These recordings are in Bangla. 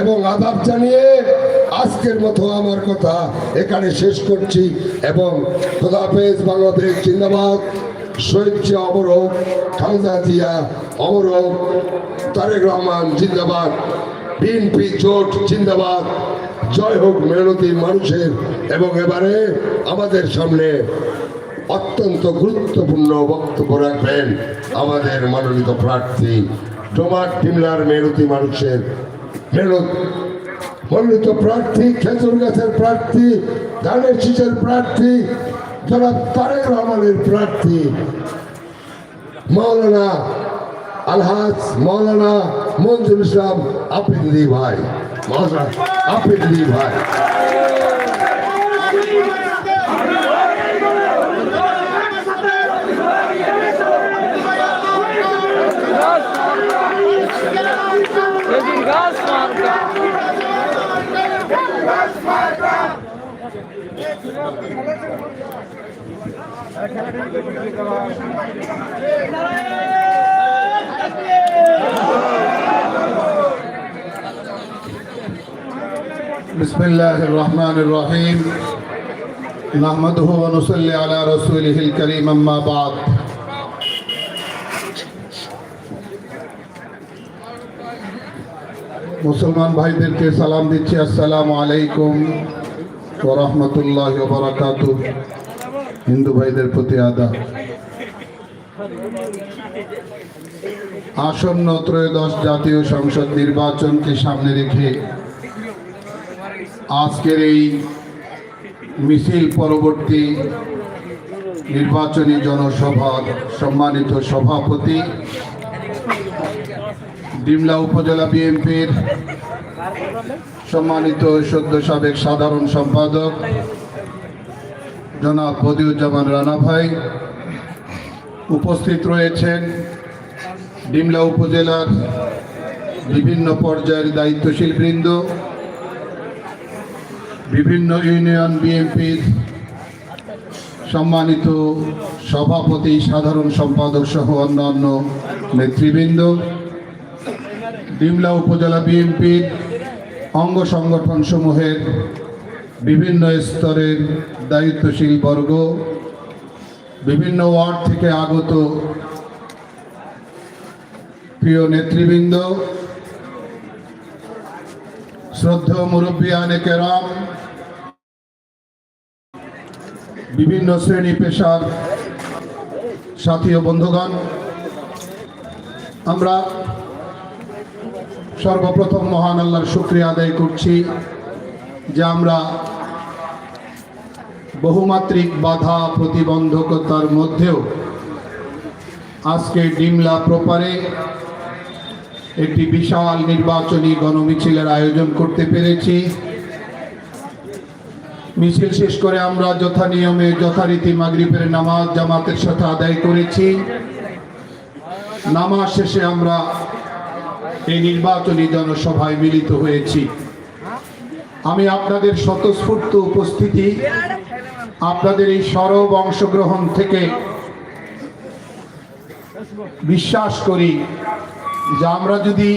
এবং আদাব জানিয়ে আজকের মতো আমার কথা এখানে শেষ করছি এবং খোদাফেজ বাংলাদেশ জিন্দাবাদ। শহীদ জিয়া অমর হোক, খালেদা জিয়া অমর হোক, তারেক রহমান জিন্দাবাদ, বিএনপি জোট জিন্দাবাদ। জয় হোক মেহনতি মানুষের এবং এবারে আমাদের সামনে অত্যন্ত গুরুত্বপূর্ণ বক্তব্য রাখবেন আমাদের মনোনীত প্রার্থী তোমার টিমলার মেহনতি মানুষের মেহনত মনোনীত প্রার্থী, খেজুর গাছের প্রার্থী ধানের শীষের প্রার্থী, জনাব তারেক রহমানের প্রার্থী। মৌলানা আলহাজ মৌলানা মঞ্জুর ইসলাম আপিল্লি ভাই। মৌলানা আপিল্লি ভাই। بسم الله الرحمن الرحيم. نحمده ونصلي على رسوله الكريم أما بعد. মুসলমান ভাইদেরকে সালাম দিচ্ছি। আসসালামু আলাইকুম ওরহমতুল্লাহ হিন্দু ভাইদের প্রতি আদা। আসন্ন ত্রয়োদশ জাতীয় সংসদ নির্বাচনকে সামনে রেখে আজকের এই মিছিল পরবর্তী নির্বাচনী জনসভার সম্মানিত সভাপতি ডিমলা উপজেলা বিএনপির সম্মানিত সদ্য সাবেক সাধারণ সম্পাদক জনাব বদিউজ্জামান রানা ভাই উপস্থিত রয়েছেন ডিমলা উপজেলার বিভিন্ন পর্যায়ের দায়িত্বশীল বৃন্দ বিভিন্ন ইউনিয়ন বিএনপির সম্মানিত সভাপতি, সাধারণ সম্পাদক সহ অন্যান্য নেতৃবৃন্দ। ডিমলা উপজেলা বিএনপির অঙ্গ সংগঠন সমূহের বিভিন্ন স্তরের দায়িত্বশীল বর্গ বিভিন্ন ওয়ার্ড থেকে আগত প্রিয় নেতৃবৃন্দ শ্রদ্ধা মুরব্বিয়ানে কেরাম, বিভিন্ন শ্রেণি পেশার সাথী ও বন্ধুগণ, আমরা সর্বপ্রথম মহান আল্লাহর শুক্রিয়া আদায় করছি যে আমরা বহুমাত্রিক বাধা প্রতিবন্ধকতার মধ্যেও আজকে ডিমলা প্রপারে একটি বিশাল নির্বাচনী গণমিছিলের আয়োজন করতে পেরেছি। মিছিল শেষ করে আমরা যথা নিয়মে যথারীতি মাগরিবের নামাজ জামাতের সাথে আদায় করেছি। নামাজ শেষে আমরা এই নির্বাচনী জনসভায় মিলিত হয়েছি। আমি আপনাদের স্বতঃস্ফূর্ত উপস্থিতি, আপনাদের এই সরব অংশগ্রহণ থেকে বিশ্বাস করি যে আমরা যদি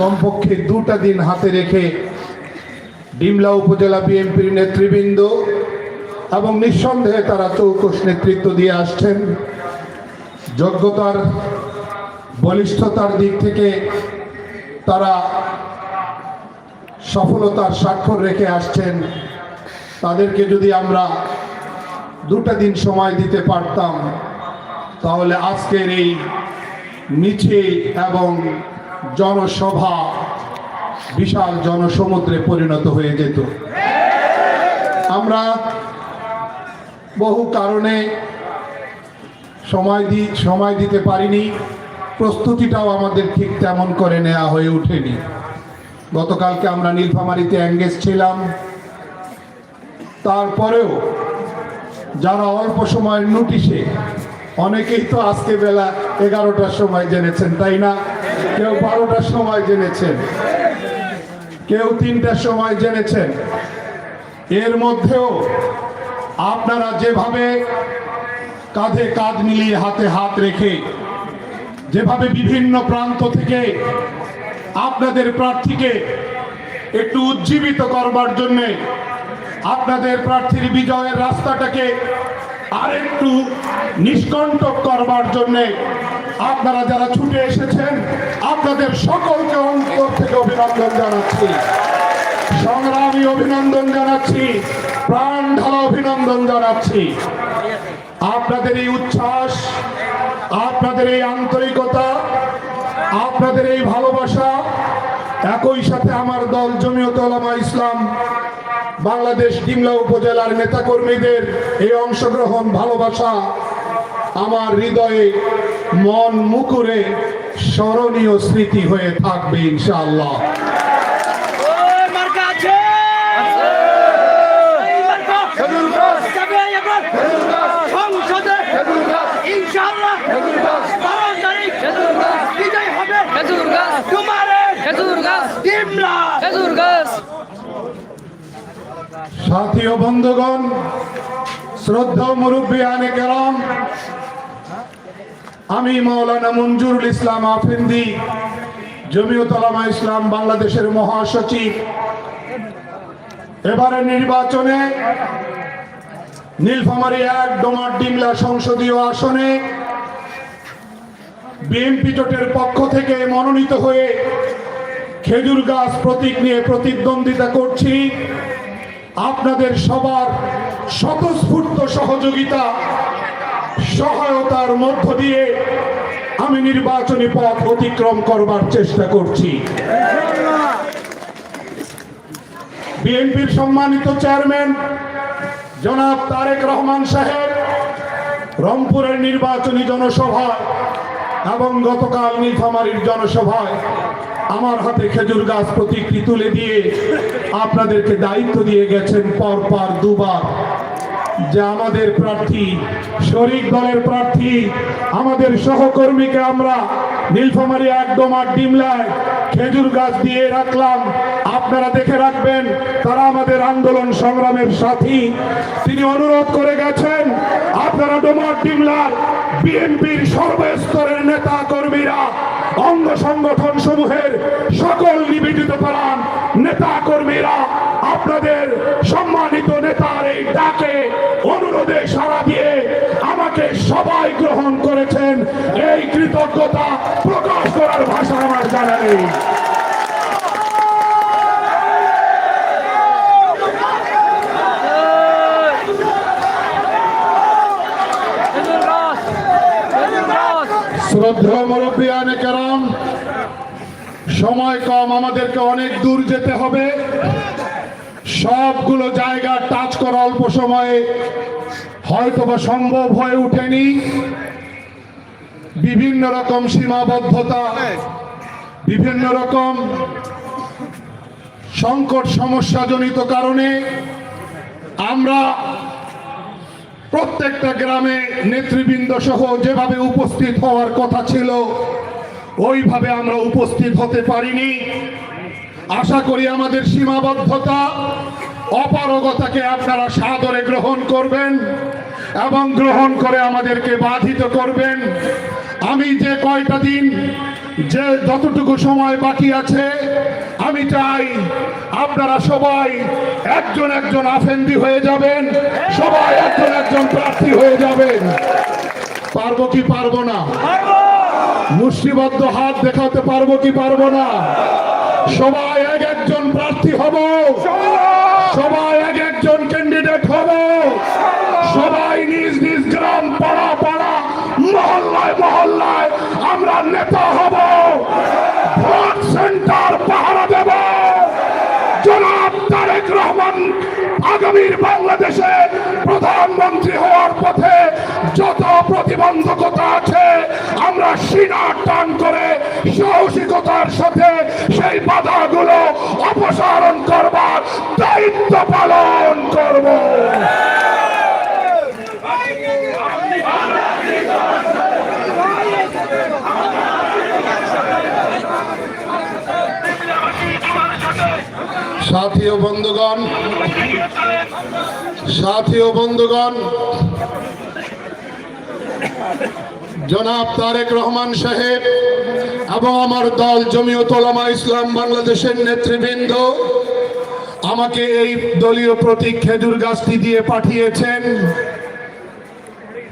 কমপক্ষে দুটা দিন হাতে রেখে ডিমলা উপজেলা বিএনপির নেতৃবৃন্দ এবং নিঃসন্দেহে তারা চৌকস নেতৃত্ব দিয়ে আসছেন, যোগ্যতার বলিষ্ঠতার দিক থেকে তারা সফলতার স্বাক্ষর রেখে আসছেন। তাদেরকে যদি আমরা দুটা দিন সময় দিতে পারতাম, তাহলে আজকের এই মিছিল এবং জনসভা বিশাল জনসমুদ্রে পরিণত হয়ে যেত। আমরা বহু কারণে সময় দি, সময় দিতে পারিনি। প্রস্তুতিটাও আমাদের ঠিক তেমন করে নেওয়া হয়ে ওঠেনি। গতকালকে আমরা নীলফামারিতে অ্যাঙ্গেজ ছিলাম। তারপরেও যারা অল্প সময়ের নোটিশে অনেকেই তো আজকে বেলা এগারোটার সময় জেনেছেন, তাই না? কেউ বারোটার সময় জেনেছেন, কেউ তিনটার সময় জেনেছেন। এর মধ্যেও আপনারা যেভাবে কাঁধে কাঁধ মিলিয়ে হাতে হাত রেখে যেভাবে বিভিন্ন প্রান্ত থেকে আপনাদের প্রার্থীকে একটু উজ্জীবিত করবার জন্যে আপনাদের প্রার্থীর বিজয়ের রাস্তাটাকে আরেকটু নিষ্কণ্টক করবার জন্যে আপনারা যারা ছুটে এসেছেন, আপনাদের সকলকে অন্তর থেকে অভিনন্দন জানাচ্ছি। সংগ্রামী অভিনন্দন জানাচ্ছি প্রাণ ঢালা অভিনন্দন জানাচ্ছি। আপনাদের এই উচ্ছ্বাস আপনাদের এই আন্তরিকতা, আপনাদের এই ভালোবাসা, একই সাথে আমার দল জমিয়ত ওলামা ইসলাম, বাংলাদেশ ডিমলা উপজেলার নেতাকর্মীদের এই অংশগ্রহণ ভালোবাসা আমার হৃদয়ে মন মুকুরে স্মরণীয় স্মৃতি হয়ে থাকবে ইনশাআল্লাহ ওই মার্কা আছে এই মার্কা যাবে এবার সংসদে ইনশাআল্লাহ বারো তারিখ বিজয় হবে খেজুর গাছ তোমারে খেজুর গাছ ডিমলা খেজুর গাছ সাথী ও বন্ধুগণ, শ্রদ্ধা মুরব্বী আনে কেরাম, আমি মাওলানা মঞ্জুরুল ইসলাম আফিন্দি, জমিয়ত ওলামা ইসলাম বাংলাদেশের মহাসচিব। এবারে নির্বাচনে নীলফামারী এক, ডোমার ডিমলা সংসদীয় আসনে বিএনপি জোটের পক্ষ থেকে মনোনীত হয়ে খেজুর গাছ প্রতীক নিয়ে প্রতিদ্বন্দ্বিতা করছি। আপনাদের সবার স্বতঃস্ফূর্ত সহযোগিতা, সহায়তার মধ্য দিয়ে আমি নির্বাচনী পথ অতিক্রম করবার চেষ্টা করছি। বিএনপির সম্মানিত চেয়ারম্যান জনাব তারেক রহমান সাহেব, রংপুরের নির্বাচনী জনসভায় এবং গতকাল নীলফামারীর জনসভায় আমার হাতে খেজুর গাছ প্রতীকটি তুলে দিয়ে আপনাদেরকে দায়িত্ব দিয়ে গেছেন পর পর দুবার। যে আমাদের প্রার্থী, শরিক দলের প্রার্থী, আমাদের সহকর্মীকে আমরা নীলফামারী একদম আর ডিমলায় খেজুর গাছ দিয়ে রাখলাম। আপনারা দেখে রাখবেন, তারা আমাদের আন্দোলন সংগ্রামের সাথী। তিনি অনুরোধ করে গেছেন, আপনারা ডোমার ডিমলার বিএনপির সর্বস্তরের নেতা কর্মীরা অঙ্গ সংগঠন সমূহের সকল নিবেদিত প্রাণ নেতা কর্মীরা আপনাদের সম্মানিত নেতার এই ডাকে অনুরোধে সাড়া দিয়ে আমাকে সবাই গ্রহণ করেছেন। এই কৃতজ্ঞতা প্রকাশ করার ভাষা আমার জানা নেই খেজুর গাছ খেজুর গাছ শ্রদ্ধা মুরব্বিয়ানে কেরাম সময় কম, আমাদেরকে অনেক দূর যেতে হবে। সবগুলো জায়গা টাচ করা অল্প সময়ে হয়তোবা সম্ভব হয়ে ওঠেনি। বিভিন্ন রকম সীমাবদ্ধতা, বিভিন্ন রকম সংকট সমস্যাজনিত কারণে আমরা প্রত্যেকটা গ্রামে নেতৃবৃন্দ সহ যেভাবে উপস্থিত হওয়ার কথা ছিল, ওইভাবে আমরা উপস্থিত হতে পারিনি। আশা করি আমাদের সীমাবদ্ধতা, অপারগতাকে আপনারা সাদরে গ্রহণ করবেন এবং গ্রহণ করে আমাদেরকে বাধিত করবেন। আমি যে কয়টা দিন যে যতটুকু সময় বাকি আছে, আমি চাই আপনারা সবাই একজন একজন আফেন্দি হয়ে যাবেন, সবাই একজন একজন প্রার্থী হয়ে যাবেন। পারব কি পারব না? মুষ্টিবদ্ধ হাত দেখাতে পারব কি পারব না? সবাই এক একজন প্রার্থী হব। সবাই এক একজন ক্যান্ডিডেট হব। সবাই নিজ নিজ গ্রাম পাড়া মহল্লায় মহল্লায় আমরা নেতা হব। ভোট সেন্টার পাহারা দেব। জনাব তারেক রহমান আগামীর বাংলাদেশে প্রধানমন্ত্রী হওয়ার পথে যত প্রতিবন্ধকতা আছে, আমরা সিনা টান করে সাহসিকতার সাথে সেই বাধাগুলো অপসারণ করবার দায়িত্ব পালন করব। সাথী ও বন্ধুগণ, সাথী ও বন্ধুগণ, জনাব তারেক রহমান সাহেব এবং আমার দল জমিয়ত ওলামা ইসলাম বাংলাদেশের নেতৃবৃন্দ আমাকে এই দলীয় প্রতীক খেজুর গাছটি দিয়ে পাঠিয়েছেন।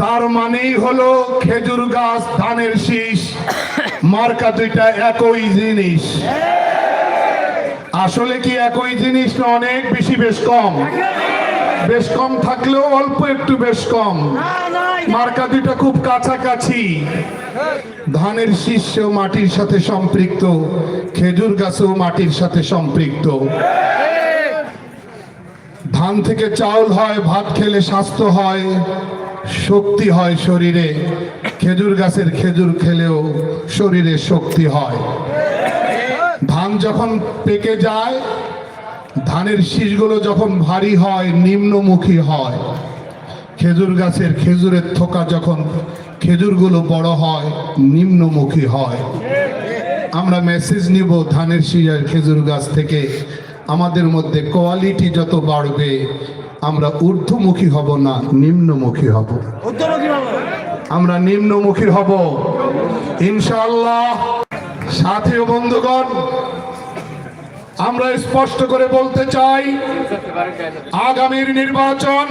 তার মানেই হলো খেজুর গাছ ধানের শীষ, মার্কা দুইটা একই জিনিস। আসলে কি একই জিনিস না অনেক বেশি বেশ কম? বেশ কম থাকলেও অল্প একটু বেশ কম। মার্কা দুইটা খুব কাছাকাছি। ধানের শীর্ষেও মাটির সাথে সম্পৃক্ত, খেজুর গাছও মাটির সাথে সম্পৃক্ত। ধান থেকে চাউল হয়, ভাত খেলে স্বাস্থ্য হয়, শক্তি হয় শরীরে। খেজুর গাছের খেজুর খেলেও শরীরে শক্তি হয়। যখন পেকে যায় ধানের শীষগুলো যখন ভারী হয় নিম্নমুখী হয় খেজুর গাছের খেজুরের থোকা যখন খেজুরগুলো বড় হয় নিম্নমুখী হয়। আমরা মেসেজ নিব ধানের শীষের খেজুর গাছ থেকে। আমাদের মধ্যে কোয়ালিটি যত বাড়বে আমরা ঊর্ধ্বমুখী হব না নিম্নমুখী হব। আমরা নিম্নমুখী হব। ইনশাল্লাহ সাথী বন্ধুগণ আমরা স্পষ্ট করে বলতে চাই, আগামীর নির্বাচন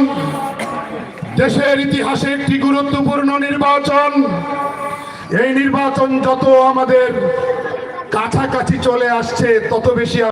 দেশের ইতিহাসে একটি গুরুত্বপূর্ণ নির্বাচন। এই নির্বাচন যত আমাদের কাছাকাছি চলে আসছে, তত বেশি